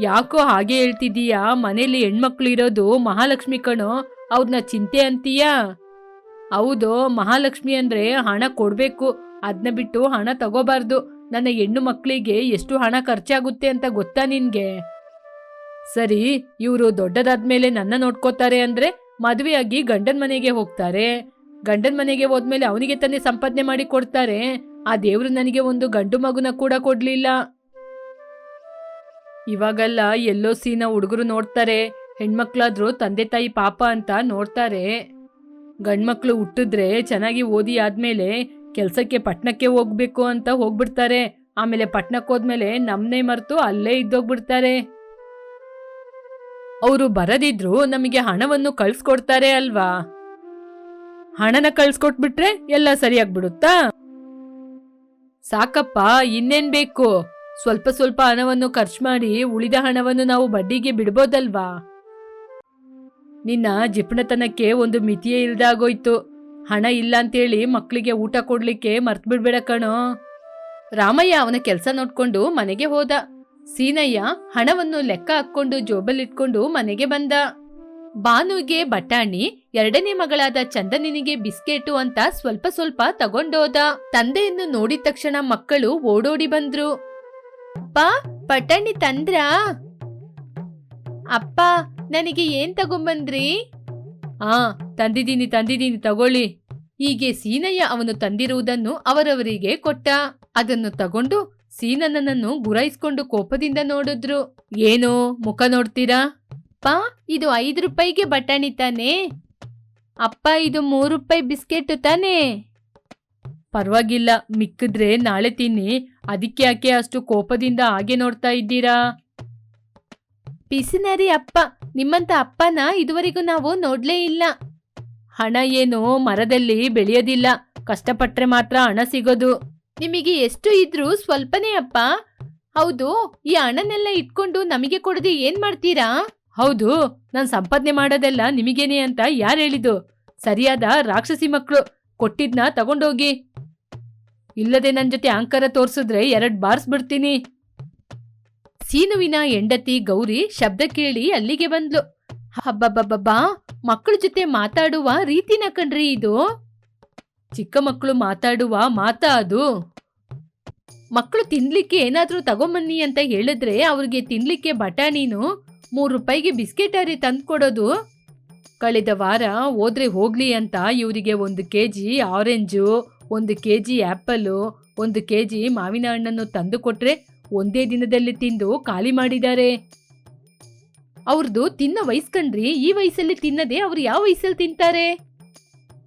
ಯಾಕೋ ಹಾಗೆ ಹೇಳ್ತಿದ್ದೀಯಾ? ಮನೇಲಿ ಹೆಣ್ಮಕ್ಳು ಇರೋದು ಮಹಾಲಕ್ಷ್ಮಿ ಕಣೋ ಅವ್ರನ್ನ ಚಿಂತೆ ಅಂತೀಯಾ? ಹೌದು, ಮಹಾಲಕ್ಷ್ಮಿ ಅಂದ್ರೆ ಹಣ ಕೊಡ್ಬೇಕು. ಅದನ್ನ ಬಿಟ್ಟು ಹಣ ತಗೋಬಾರ್ದು. ನನ್ನ ಹೆಣ್ಣು ಮಕ್ಕಳಿಗೆ ಎಷ್ಟು ಹಣ ಖರ್ಚಾಗುತ್ತೆ ಅಂತ ಗೊತ್ತಾ ನಿನ್ಗೆ? ಸರಿ, ಇವರು ದೊಡ್ಡದಾದ ಮೇಲೆ ನನ್ನ ನೋಡ್ಕೋತಾರೆ ಅಂದ್ರೆ ಮದುವೆಯಾಗಿ ಗಂಡನ ಮನೆಗೆ ಹೋಗ್ತಾರೆ. ಗಂಡನ ಮನೆಗೆ ಹೋದ್ಮೇಲೆ ಅವನಿಗೆ ತಾನೇ ಸಂಪಾದನೆ ಮಾಡಿ ಕೊಡ್ತಾರೆ. ಆ ದೇವ್ರು ನನಗೆ ಒಂದು ಗಂಡು ಮಗುನ ಕೂಡ ಕೊಡ್ಲಿಲ್ಲ. ಇವಾಗೆಲ್ಲ ಎಲ್ಲೋ ಸೀನ ಹುಡುಗರು ನೋಡ್ತಾರೆ. ಹೆಣ್ಮಕ್ಳಾದ್ರೂ ತಂದೆ ತಾಯಿ ಪಾಪ ಅಂತ ನೋಡ್ತಾರೆ. ಗಂಡ್ಮಕ್ಳು ಹುಟ್ಟಿದ್ರೆ ಚೆನ್ನಾಗಿ ಓದಿ ಆದ್ಮೇಲೆ ಕೆಲಸಕ್ಕೆ ಪಟ್ನಕ್ಕೆ ಹೋಗ್ಬೇಕು ಅಂತ ಹೋಗ್ಬಿಡ್ತಾರೆ. ಆಮೇಲೆ ಪಟ್ನಕ್ಕೆ ಹೋದ್ಮೇಲೆ ನಮ್ನೇ ಮರೆತು ಅಲ್ಲೇ ಇದ್ದೋಗ್ಬಿಡ್ತಾರೆ. ಅವರು ಬರದಿದ್ರು ನಮಗೆ ಹಣವನ್ನು ಕಳ್ಸ್ಕೊಡ್ತಾರೆ ಅಲ್ವಾ? ಹಣನ ಕಳ್ಸ್ಕೊಟ್ಬಿಟ್ರೆ ಎಲ್ಲ ಸರಿಯಾಗ್ಬಿಡುತ್ತಾ? ಸಾಕಪ್ಪ, ಇನ್ನೇನ್ ಬೇಕು? ಸ್ವಲ್ಪ ಸ್ವಲ್ಪ ಹಣವನ್ನು ಖರ್ಚು ಮಾಡಿ ಉಳಿದ ಹಣವನ್ನು ನಾವು ಬಡ್ಡಿಗೆ ಬಿಡ್ಬೋದಲ್ವಾ? ನಿನ್ನ ಜಿಪ್ಣತನಕ್ಕೆ ಒಂದು ಮಿತಿಯೇ ಇಲ್ದಾಗೋಯ್ತು. ಹಣ ಇಲ್ಲ ಅಂತೇಳಿ ಮಕ್ಕಳಿಗೆ ಊಟ ಕೊಡ್ಲಿಕ್ಕೆ ಮರ್ತ್ ಬಿಡ್ಬೇಡ ಕಣೋ. ರಾಮಯ್ಯ ಅವನ ಕೆಲಸ ನೋಡ್ಕೊಂಡು ಮನೆಗೆ ಹೋದ. ಸೀನಯ್ಯ ಹಣವನ್ನು ಲೆಕ್ಕ ಹಾಕೊಂಡು ಜೋಬಲ್ಲಿಟ್ಕೊಂಡು ಮನೆಗೆ ಬಂದ. ಬಾನುಗೆ ಬಟಾಣಿ, ಎರಡನೇ ಮಗಳಾದ ಚಂದನಿನಿಗೆ ಬಿಸ್ಕೆಟು ಅಂತ ಸ್ವಲ್ಪ ಸ್ವಲ್ಪ ತಗೊಂಡೋದ. ತಂದೆಯನ್ನು ನೋಡಿದ ತಕ್ಷಣ ಮಕ್ಕಳು ಓಡೋಡಿ ಬಂದ್ರು. ಅಪ್ಪ, ಬಟಾಣಿ ತಂದ್ರ? ಅಪ್ಪ, ನನಗೆ ಏನ್ ತಗೊಂಬಂದ್ರಿ? ಆ, ತಂದಿದ್ದೀನಿ ತಂದಿದ್ದೀನಿ, ತಗೊಳ್ಳಿ. ಹೀಗೆ ಸೀನಯ್ಯ ಅವನು ತಂದಿರುವುದನ್ನು ಅವರವರಿಗೆ ಕೊಟ್ಟ. ಅದನ್ನು ತಗೊಂಡು ಸೀನನನ್ನು ಗುರಾಯಿಸ್ಕೊಂಡು ಕೋಪದಿಂದ ನೋಡಿದ್ರು. ಏನೋ, ಮುಖ ನೋಡ್ತೀರಾ? ಅಪ್ಪ, ಇದು ಐದು ರೂಪಾಯಿಗೆ ಬಟಾಣಿ ತಾನೇ? ಅಪ್ಪ, ಇದು ಮೂರು ರೂಪಾಯಿ ಬಿಸ್ಕೆಟ್ ತಾನೇ? ಪರವಾಗಿಲ್ಲ, ಮಿಕ್ಕಿದ್ರೆ ನಾಳೆ ತಿನ್ನಿ. ಅದಕ್ಕೆ ಯಾಕೆ ಅಷ್ಟು ಕೋಪದಿಂದ ಹಾಗೆ ನೋಡ್ತಾ ಇದ್ದೀರಾ? ಪಿಸಿನರಿ ಅಪ್ಪ ನಿಮ್ಮಂತ ಅಪ್ಪನ ಇದುವರೆಗೂ ನಾವು ನೋಡ್ಲೇ ಇಲ್ಲ. ಹಣ ಏನು ಮರದಲ್ಲಿ ಬೆಳೆಯೋದಿಲ್ಲ. ಕಷ್ಟಪಟ್ರೆ ಮಾತ್ರ ಹಣ ಸಿಗೋದು. ನಿಮಗೆ ಎಷ್ಟು ಇದ್ರೂ ಸ್ವಲ್ಪನೇ ಅಪ್ಪ. ಹೌದು ಈ ಹಣನೆಲ್ಲ ಇಟ್ಕೊಂಡು ನಮಗೆ ಕೊಡದೆ ಏನ್ ಮಾಡ್ತೀರಾ? ಹೌದು ನಾನ್ ಸಂಪಾದನೆ ಮಾಡೋದೆಲ್ಲ ನಿಮಗೇನೆ ಅಂತ ಯಾರು ಹೇಳಿದ್ದು? ಸರಿಯಾದ ರಾಕ್ಷಸಿ ಮಕ್ಕಳು ಕೊಟ್ಟಿದ್ನ ತಗೊಂಡೋಗಿ. ಇಲ್ಲದೆ ನನ್ನ ಜೊತೆ ಆಂಕರ ತೋರಿಸಿದ್ರೆ ಎರಡು ಬಾರ್ಸ್ ಬಿಡ್ತೀನಿ. ಸೀನುವಿನ ಹೆಂಡತಿ ಗೌರಿ ಶಬ್ದ ಕೇಳಿ ಅಲ್ಲಿಗೆ ಬಂದ್ಲು. ಹಬ್ಬಬ್ಬಬ್ಬಾ ಮಕ್ಕಳ ಜೊತೆ ಮಾತಾಡುವ ರೀತಿನ ಕಣ್ರಿ ಇದು. ಚಿಕ್ಕ ಮಕ್ಕಳು ಮಾತಾಡುವ ಮಾತಾ ಅದು. ಮಕ್ಕಳು ತಿನ್ಲಿಕ್ಕೆ ಏನಾದರೂ ತಗೊಂಬನ್ನಿ ಅಂತ ಹೇಳಿದ್ರೆ ಅವ್ರಿಗೆ ತಿನ್ಲಿಕ್ಕೆ ಬಟಾಣಿನು ಮೂರು ರೂಪಾಯಿಗೆ ಬಿಸ್ಕೆಟ್ ಅರಿ ತಂದ್ಕೊಡೋದು. ಕಳೆದ ವಾರ ಹೋದ್ರೆ ಹೋಗ್ಲಿ ಅಂತ ಇವರಿಗೆ ಒಂದು ಕೆ ಜಿ ಆರೆಂಜು ಒಂದು ಕೆ ಜಿ ಆ್ಯಪಲ್ಲು ಒಂದು ಕೆ ಜಿ ಮಾವಿನ ಹಣ್ಣನ್ನು ತಂದು ಕೊಟ್ರೆ ಒಂದೇ ದಿನದಲ್ಲಿ ತಿಂದು ಖಾಲಿ ಮಾಡಿದ್ದಾರೆ. ಅವ್ರದ್ದು ತಿನ್ನ ವಯಸ್ಕಂಡ್ರಿ ಈ ವಯಸ್ಸಲ್ಲಿ ತಿನ್ನದೆ ಅವ್ರು ಯಾವ ವಯಸ್ಸಲ್ಲಿ ತಿಂತಾರೆ?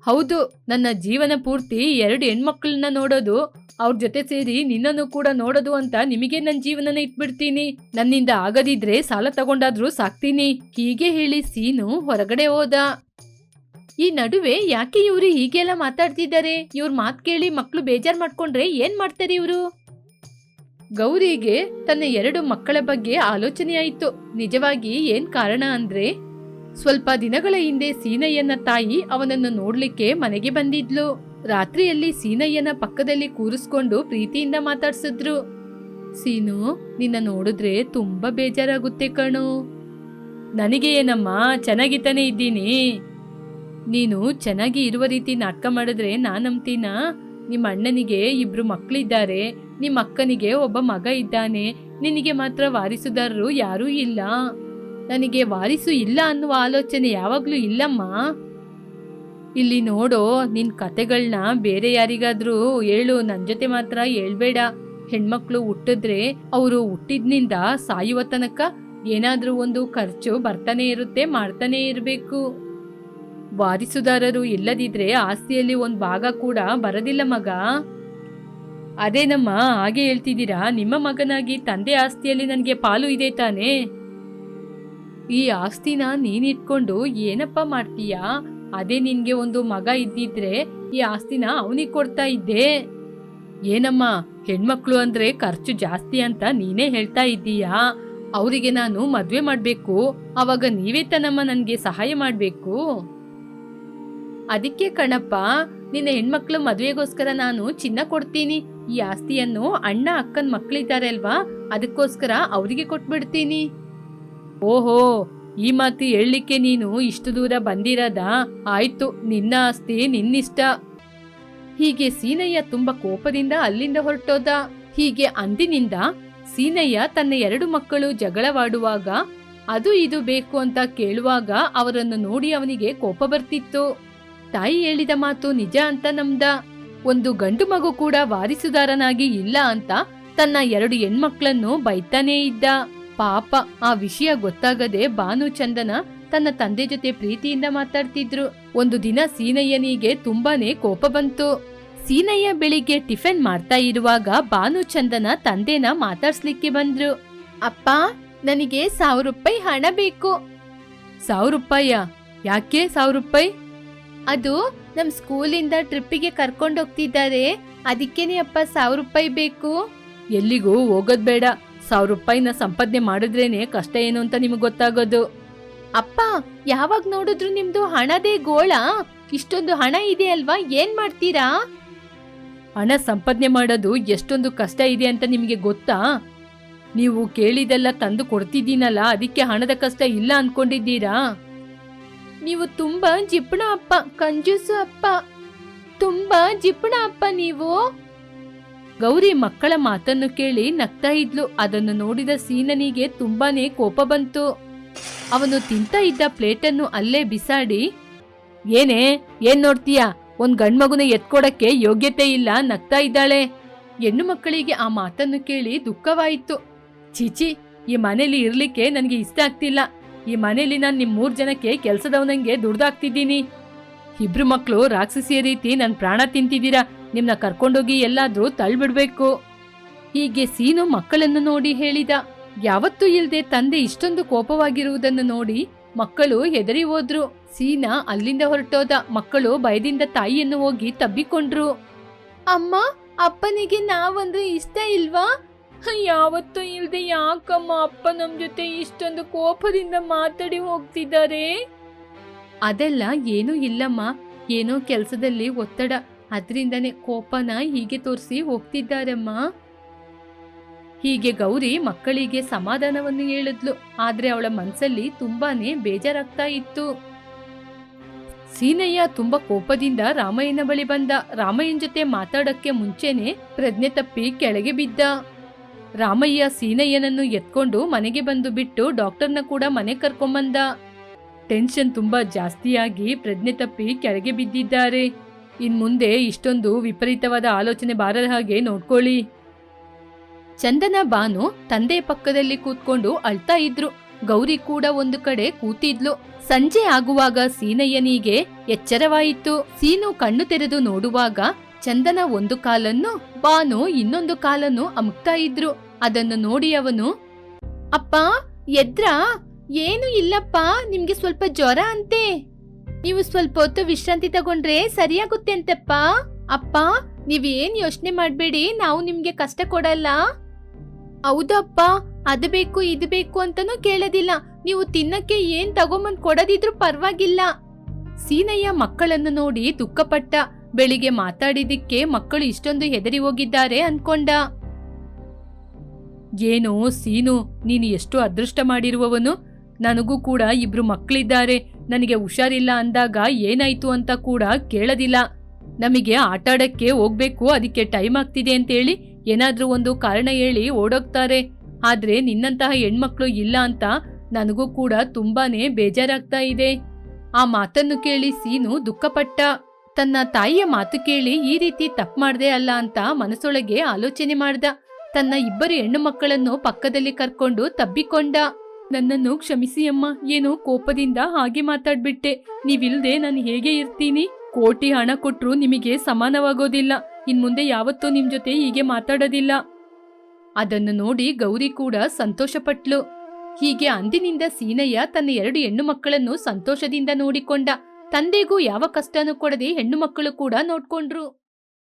ಹೌದು, ನನ್ನ ಜೀವನ ಪೂರ್ತಿ ಎರಡು ಹೆಣ್ಮಕ್ಳನ್ನ ನೋಡೋದು, ಅವ್ರ ಜೊತೆ ಸೇರಿ ನಿನ್ನನ್ನು ಕೂಡ ನೋಡೋದು ಅಂತ ನಿಮಗೆ ನನ್ನ ಜೀವನನ ಇಟ್ಬಿಡ್ತೀನಿ. ನನ್ನಿಂದ ಆಗದಿದ್ರೆ ಸಾಲ ತಗೊಂಡಾದ್ರೂ ಸಾಕ್ತೀನಿ. ಹೀಗೆ ಹೇಳಿ ಸೀನು ಹೊರಗಡೆ ಹೋದ. ಈ ನಡುವೆ ಯಾಕೆ ಇವ್ರು ಹೀಗೆಲ್ಲ ಮಾತಾಡ್ತಿದ್ದಾರೆ? ಇವ್ರ ಮಾತ್ ಕೇಳಿ ಮಕ್ಳು ಬೇಜಾರ್ ಮಾಡ್ಕೊಂಡ್ರೆ ಏನ್ ಮಾಡ್ತಾರೆ ಇವರು? ಗೌರಿಗೆ ತನ್ನ ಎರಡು ಮಕ್ಕಳ ಬಗ್ಗೆ ಆಲೋಚನೆ ಆಯಿತು. ನಿಜವಾಗಿ ಏನ್ ಕಾರಣ ಅಂದ್ರೆ, ಸ್ವಲ್ಪ ದಿನಗಳ ಹಿಂದೆ ಸೀನಯ್ಯನ ತಾಯಿ ಅವನನ್ನು ನೋಡ್ಲಿಕ್ಕೆ ಮನೆಗೆ ಬಂದಿದ್ಲು. ರಾತ್ರಿಯಲ್ಲಿ ಸೀನಯ್ಯನ ಪಕ್ಕದಲ್ಲಿ ಕೂರಿಸ್ಕೊಂಡು ಪ್ರೀತಿಯಿಂದ ಮಾತಾಡ್ಸಿದ್ರು. ಸೀನು, ನಿನ್ನ ನೋಡಿದ್ರೆ ತುಂಬಾ ಬೇಜಾರಾಗುತ್ತೆ ಕಣು. ನನಗೆ ಏನಮ್ಮ ಚೆನ್ನಾಗಿತ್ತಾನೆ ತಾನೇ ಇದ್ದೀನಿ. ನೀನು ಚೆನ್ನಾಗಿ ಇರುವ ರೀತಿ ನಾಟಕ ಮಾಡಿದ್ರೆ ನಾನು ನಂಬ್ತೀನಾ? ನಿಮ್ಮ ಅಣ್ಣನಿಗೆ ಇಬ್ರು ಮಕ್ಕಳಿದ್ದಾರೆ ನಿಮ್ಮ ಅಕ್ಕನಿಗೆ ಒಬ್ಬ ಮಗ ಇದ್ದಾನೆ. ನಿನಗೆ ಮಾತ್ರ ವಾರಿಸುದಾರರು ಯಾರೂ ಇಲ್ಲ. ನನಗೆ ವಾರಿಸು ಇಲ್ಲ ಅನ್ನುವ ಆಲೋಚನೆ ಯಾವಾಗಲೂ ಇಲ್ಲಮ್ಮ. ಇಲ್ಲಿ ನೋಡೋ ನಿನ್ ಕತೆಗಳನ್ನ ಬೇರೆ ಯಾರಿಗಾದರೂ ಹೇಳು. ನನ್ನ ಜೊತೆ ಮಾತ್ರ ಹೇಳ್ಬೇಡ. ಹೆಣ್ಮಕ್ಳು ಹುಟ್ಟಿದ್ರೆ ಅವರು ಹುಟ್ಟಿದ್ನಿಂದ ಸಾಯುವ ತನಕ ಏನಾದರೂ ಒಂದು ಖರ್ಚು ಬರ್ತಾನೆ ಇರುತ್ತೆ, ಮಾಡ್ತಾನೆ ಇರಬೇಕು. ವಾರಿಸುದಾರರು ಇಲ್ಲದಿದ್ರೆ ಆಸ್ತಿಯಲ್ಲಿ ಒಂದು ಭಾಗ ಕೂಡ ಬರದಿಲ್ಲ ಮಗ. ಅದೇನಮ್ಮ ಹಾಗೆ ಹೇಳ್ತಿದ್ದೀರಾ? ನಿಮ್ಮ ಮಗನಾಗಿ ತಂದೆ ಆಸ್ತಿಯಲ್ಲಿ ನನಗೆ ಪಾಲು ಇದೆ ತಾನೇ. ಈ ಆಸ್ತಿನ ನೀನಿಟ್ಕೊಂಡು ಏನಪ್ಪ ಮಾಡ್ತೀಯಾ? ಅದೇ ನಿನಗೆ ಒಂದು ಮಗ ಇದ್ದಿದ್ರೆ ಈ ಆಸ್ತಿನ ಅವನಿಗೆ ಕೊಡ್ತಾ ಇದ್ದೆ. ಏನಮ್ಮ, ಹೆಣ್ಮಕ್ಳು ಅಂದ್ರೆ ಖರ್ಚು ಜಾಸ್ತಿ ಅಂತ ನೀನೇ ಹೇಳ್ತಾ ಇದ್ದೀಯಾ? ಅವರಿಗೆ ನಾನು ಮದುವೆ ಮಾಡಬೇಕು. ಅವಾಗ ನೀವೇ ತನಮ್ಮ ನನಗೆ ಸಹಾಯ ಮಾಡ್ಬೇಕು. ಅದಕ್ಕೆ ಕಣಪ್ಪ, ನಿನ್ನ ಹೆಣ್ಮಕ್ಳು ಮದುವೆಗೋಸ್ಕರ ನಾನು ಚಿನ್ನ ಕೊಡ್ತೀನಿ. ಈ ಆಸ್ತಿಯನ್ನು ಅಣ್ಣ ಅಕ್ಕನ ಮಕ್ಳಿದ್ದಾರೆ ಅಲ್ವಾ? ಅದಕ್ಕೋಸ್ಕರ ಅವರಿಗೆ ಕೊಟ್ಬಿಡ್ತೀನಿ. ಓಹೋ, ಈ ಮಾತು ಹೇಳಲಿಕ್ಕೆ ನೀನು ಇಷ್ಟು ದೂರ ಬಂದಿರದ? ಆಯ್ತು, ನಿನ್ನ ಆಸ್ತಿ ನಿನ್ನಿಷ್ಟ. ಹೀಗೆ ಸೀನಯ್ಯ ತುಂಬಾ ಕೋಪದಿಂದ ಅಲ್ಲಿಂದ ಹೊರಟೋದ. ಹೀಗೆ ಅಂದಿನಿಂದ ಸೀನಯ್ಯ ತನ್ನ ಎರಡು ಮಕ್ಕಳು ಜಗಳವಾಡುವಾಗ, ಅದು ಇದು ಬೇಕು ಅಂತ ಕೇಳುವಾಗ ಅವರನ್ನು ನೋಡಿ ಅವನಿಗೆ ಕೋಪ ಬರ್ತಿತ್ತು. ತಾಯಿ ಹೇಳಿದ ಮಾತು ನಿಜ ಅಂತ ನಮ್ದ. ಒಂದು ಗಂಡು ಮಗು ಕೂಡ ವಾರಿಸುದಾರನಾಗಿ ಇಲ್ಲ ಅಂತ ತನ್ನ ಎರಡು ಹೆಣ್ಮಕ್ಳನ್ನು ಬೈತಾನೇ ಇದ್ದ. ಪಾಪ, ಆ ವಿಷಯ ಗೊತ್ತಾಗದೆ ಭಾನು ಚಂದನ ತನ್ನ ತಂದೆ ಜೊತೆ ಪ್ರೀತಿಯಿಂದ ಮಾತಾಡ್ತಿದ್ರು. ಒಂದು ದಿನ ಸೀನಯ್ಯನಿಗೆ ತುಂಬಾನೇ ಕೋಪ ಬಂತು. ಸೀನಯ್ಯ ಬೆಳಿಗ್ಗೆ ಟಿಫಿನ್ ಮಾಡ್ತಾ ಇರುವಾಗ ಭಾನು ಚಂದನ ತಂದೆನ ಮಾತಾಡ್ಸ್ಲಿಕ್ಕೆ ಬಂದ್ರು. ಅಪ್ಪ, ನನಗೆ ಸಾವಿರ ರೂಪಾಯಿ ಹಣ ಬೇಕು. ಸಾವಿರ ರೂಪಾಯ ಯಾಕೆ ಸಾವಿರ ರೂಪಾಯಿ? ಅದು ನಮ್ ಸ್ಕೂಲಿಂದ ಟ್ರಿಪ್ಪಿಗೆ ಕರ್ಕೊಂಡು ಹೋಗ್ತಿದ್ದಾರೆ. ಅದಕ್ಕೇನೆ ಅಪ್ಪ ಸಾವಿರ ರೂಪಾಯಿ ಬೇಕು. ಎಲ್ಲಿಗೂ ಹೋಗೋದ್ ಬೇಡ. ಸಾವಿರ ರೂಪಾಯಿನ ಸಂಪಾದನೆ ಮಾಡಿದ್ರೇನೆ ಕಷ್ಟ ಏನು ಅಂತ ನಿಮಗೆ ಗೊತ್ತಾಗೋದು. ಅಪ್ಪ ಯಾವಾಗ ನೋಡಿದ್ರು ನಿಮ್ದು ಹಣದೇ ಗೋಳ. ಇಷ್ಟೊಂದು ಹಣ ಇದೆ ಅಲ್ವಾ? ಏನ್ ಮಾಡ್ತೀರಾ? ಹಣ ಸಂಪಾದನೆ ಮಾಡೋದು ಎಷ್ಟೊಂದು ಕಷ್ಟ ಇದೆ ಅಂತ ನಿಮಗೆ ಗೊತ್ತಾ? ನೀವು ಕೇಳಿದೆಲ್ಲ ತಂದು ಕೊಡ್ತಿದ್ದೀನಲ್ಲ ಅದಕ್ಕೆ ಹಣದ ಕಷ್ಟ ಇಲ್ಲ ಅನ್ಕೊಂಡಿದ್ದೀರಾ? ನೀವು ತುಂಬಾ ಜಿಪುಣ ಅಪ್ಪ, ಕಂಜೂಸು ಅಪ್ಪ. ತುಂಬಾ ಜಿಪುಣ ಅಪ್ಪ ನೀವು. ಗೌರಿ ಮಕ್ಕಳ ಮಾತನ್ನು ಕೇಳಿ ನಗ್ತಾ ಇದ್ಲು. ಅದನ್ನು ನೋಡಿದ ಸೀನನಿಗೆ ತುಂಬಾನೇ ಕೋಪ ಬಂತು. ಅವನು ತಿಂತ ಇದ್ದ ಪ್ಲೇಟನ್ನು ಅಲ್ಲೇ ಬಿಸಾಡಿ, ಏನೇ, ಏನ್ ನೋಡ್ತೀಯಾ? ಒಂದ್ ಗಂಡ್ಮಗುನ ಎತ್ಕೊಡಕ್ಕೆ ಯೋಗ್ಯತೆ ಇಲ್ಲ, ನಗ್ತಾ ಇದ್ದಾಳೆ. ಹೆಣ್ಣು ಮಕ್ಕಳಿಗೆ ಆ ಮಾತನ್ನು ಕೇಳಿ ದುಃಖವಾಯಿತು. ಚೀಚಿ ಈ ಮನೇಲಿ ಇರ್ಲಿಕ್ಕೆ ನನಗೆ ಇಷ್ಟ ಆಗ್ತಿಲ್ಲ. ಈ ಮನೇಲಿ ನಾನು ನಿಮ್ಮ ಮೂರು ಜನಕ್ಕೆ ಕೆಲಸದವನಂಗೆ ದುಡ್ದಾಕ್ತಿದ್ದೀನಿ ಇಬ್ರು ಮಕ್ಕಳು ರಾಕ್ಷಸಿಯ ರೀತಿ ನನ್ನ ಪ್ರಾಣ ತಿಂತಿದ್ದೀರಾ, ನಿಮ್ನ ಕರ್ಕೊಂಡೋಗಿ ಎಲ್ಲಾದರೂ ತಳ್ಬಿಡ್ಬೇಕು. ಹೀಗೆ ಸೀನು ಮಕ್ಕಳನ್ನು ನೋಡಿ ಹೇಳಿದ. ಯಾವತ್ತೂ ಇಲ್ಲದೆ ತಂದೆ ಇಷ್ಟೊಂದು ಕೋಪವಾಗಿರುವುದನ್ನು ನೋಡಿ ಮಕ್ಕಳು ಹೆದರಿ ಹೋದ್ರು. ಸೀನಾ ಅಲ್ಲಿಂದ ಹೊರಟೋದ. ಮಕ್ಕಳು ಭಯದಿಂದ ತಾಯಿಯನ್ನು ಹೋಗಿ ತಬ್ಬಿಕೊಂಡ್ರು. ಅಮ್ಮ, ಅಪ್ಪನಿಗೆ ನಾವಂದ್ರೆ ಇಷ್ಟ ಇಲ್ವಾ? ಯಾವತ್ತೂ ಇಲ್ಲದೆ ಯಾಕಮ್ಮ ಅಪ್ಪ ನಮ್ ಜೊತೆ ಇಷ್ಟೊಂದು ಕೋಪದಿಂದ ಮಾತಾಡಿ ಹೋಗ್ತಿದ್ದಾರೆ? ಅದೆಲ್ಲ ಏನೂ ಇಲ್ಲಮ್ಮ. ಏನೋ ಕೆಲಸದಲ್ಲಿ ಒತ್ತಡ. ಅದರಿಂದನೇ ಕೋಪನ ಹೀಗೆ ತೋರಿಸಿ ಹೋಗ್ತಿದ್ದಾರಮ್ಮ. ಹೀಗೆ ಗೌರಿ ಮಕ್ಕಳಿಗೆ ಸಮಾಧಾನವನ್ನು ಹೇಳಿದ್ಲು. ಆದ್ರೆ ಅವಳ ಮನಸ್ಸಲ್ಲಿ ತುಂಬಾನೇ ಬೇಜಾರಾಗ್ತಾ ಇತ್ತು. ಸೀನಯ್ಯ ತುಂಬಾ ಕೋಪದಿಂದ ರಾಮಯ್ಯನ ಬಳಿ ಬಂದ. ರಾಮಯ್ಯನ ಜೊತೆ ಮಾತಾಡಕ್ಕೆ ಮುಂಚೆನೆ ಪ್ರಜ್ಞೆ ತಪ್ಪಿ ಕೆಳಗೆ ಬಿದ್ದ. ರಾಮಯ್ಯ ಸೀನಯ್ಯನನ್ನು ಎತ್ಕೊಂಡು ಮನೆಗೆ ಬಂದು ಬಿಟ್ಟು ಡಾಕ್ಟರ್ನ ಕೂಡ ಮನೆ ಕರ್ಕೊಂಬಂದ. ಟೆನ್ಷನ್ ತುಂಬಾ ಜಾಸ್ತಿಯಾಗಿ ಪ್ರಜ್ಞೆ ತಪ್ಪಿ ಕೆಳಗೆ ಬಿದ್ದಿದ್ದಾರೆ. ಇನ್ ಮುಂದೆ ಇಷ್ಟೊಂದು ವಿಪರೀತವಾದ ಆಲೋಚನೆ ಬಾರದ ಹಾಗೆ ನೋಡ್ಕೊಳ್ಳಿ. ಚಂದನ ಬಾನು ತಂದೆ ಪಕ್ಕದಲ್ಲಿ ಕೂತ್ಕೊಂಡು ಅಳ್ತಾ ಇದ್ರು. ಗೌರಿ ಕೂಡ ಒಂದು ಕಡೆ ಕೂತಿದ್ಲು. ಸಂಜೆ ಆಗುವಾಗ ಸೀನಯ್ಯನಿಗೆ ಎಚ್ಚರವಾಯಿತು. ಸೀನು ಕಣ್ಣು ತೆರೆದು ನೋಡುವಾಗ ಚಂದನ ಒಂದು ಕಾಲನ್ನು, ಬಾನು ಇನ್ನೊಂದು ಕಾಲನ್ನು ಅಮುಕ್ತಾ ಇದ್ರು. ಅದನ್ನು ನೋಡಿ ಅವನು, ಅಪ್ಪ, ಎದ್ರ? ಏನು ಇಲ್ಲಪ್ಪ, ನಿಮ್ಗೆ ಸ್ವಲ್ಪ ಜ್ವರ ಅಂತೆ. ನೀವು ಸ್ವಲ್ಪ ಹೊತ್ತು ವಿಶ್ರಾಂತಿ ತಗೊಂಡ್ರೆ ಸರಿಯಾಗುತ್ತೆ ಅಂತಪ್ಪ ಅಪ್ಪ ನೀವೇನ್ ಯೋಚನೆ ಮಾಡ್ಬೇಡಿ, ನಾವು ನಿಮ್ಗೆ ಕಷ್ಟ ಕೊಡಲ್ಲ. ಹೌದಪ್ಪ, ಅದು ಬೇಕು, ಇದು ಬೇಕು ಅಂತಾನೂ ಕೇಳೋದಿಲ್ಲ. ನೀವು ತಿನ್ನಕ್ಕೆ ಏನ್ ತಗೊಂಬಂದ್ ಕೊಡದಿದ್ರು ಪರವಾಗಿಲ್ಲ. ಸೀನಯ್ಯ ಮಕ್ಕಳನ್ನು ನೋಡಿ ದುಃಖಪಟ್ಟ. ಬೆಳಿಗ್ಗೆ ಮಾತಾಡಿದಿಕ್ಕೆ ಮಕ್ಕಳು ಇಷ್ಟೊಂದು ಹೆದರಿ ಹೋಗಿದ್ದಾರೆ ಅನ್ಕೊಂಡ ಏನು ಸೀನು, ನೀನು ಎಷ್ಟು ಅದೃಷ್ಟ ಮಾಡಿರುವವನು? ನನಗೂ ಕೂಡ ಇಬ್ರು ಮಕ್ಕಳಿದ್ದಾರೆ ನನಗೆ ಹುಷಾರಿಲ್ಲ ಅಂದಾಗ ಏನಾಯ್ತು ಅಂತ ಕೂಡ ಕೇಳದಿಲ್ಲ. ನಮಗೆ ಆಟಾಡಕ್ಕೆ ಹೋಗ್ಬೇಕು, ಅದಕ್ಕೆ ಟೈಮ್ ಆಗ್ತಿದೆ ಅಂತೇಳಿ ಏನಾದ್ರೂ ಒಂದು ಕಾರಣ ಹೇಳಿ ಓಡೋಗ್ತಾರೆ. ಆದ್ರೆ ನಿನ್ನಂತಹ ಹೆಣ್ಮಕ್ಳು ಇಲ್ಲ ಅಂತ ನನಗೂ ಕೂಡ ತುಂಬಾನೇ ಬೇಜಾರಾಗ್ತಾ ಇದೆ. ಆ ಮಾತನ್ನು ಕೇಳಿ ಸೀನು ದುಃಖಪಟ್ಟ. ತನ್ನ ತಾಯಿಯ ಮಾತು ಕೇಳಿ ಈ ರೀತಿ ತಪ್ಪು ಮಾಡ್ದೆ ಅಲ್ಲ ಅಂತ ಮನಸ್ಸೊಳಗೆ ಆಲೋಚನೆ ಮಾಡ್ದ. ತನ್ನ ಇಬ್ಬರು ಹೆಣ್ಣು ಮಕ್ಕಳನ್ನು ಪಕ್ಕದಲ್ಲಿ ಕರ್ಕೊಂಡು ತಬ್ಬಿಕೊಂಡ. ನನ್ನನ್ನು ಕ್ಷಮಿಸಿ ಅಮ್ಮ, ಏನು ಕೋಪದಿಂದ ಹಾಗೆ ಮಾತಾಡ್ಬಿಟ್ಟೆ. ನೀವಿಲ್ದೆ ನಾನು ಹೇಗೆ ಇರ್ತೀನಿ? ಕೋಟಿ ಹಣ ಕೊಟ್ರು ನಿಮಗೆ ಸಮಾನವಾಗೋದಿಲ್ಲ. ಇನ್ ಮುಂದೆ ಯಾವತ್ತೂ ನಿಮ್ ಜೊತೆ ಹೀಗೆ ಮಾತಾಡೋದಿಲ್ಲ. ಅದನ್ನು ನೋಡಿ ಗೌರಿ ಕೂಡ ಸಂತೋಷಪಟ್ಲು. ಹೀಗೆ ಅಂದಿನಿಂದ ಸೀನಯ್ಯ ತನ್ನ ಎರಡು ಹೆಣ್ಣು ಮಕ್ಕಳನ್ನು ಸಂತೋಷದಿಂದ ನೋಡಿಕೊಂಡ. ತಂದೆಗೂ ಯಾವ ಕಷ್ಟನೂ ಕೊಡದೆ ಹೆಣ್ಣು ಮಕ್ಕಳು ಕೂಡ ನೋಡ್ಕೊಂಡ್ರು.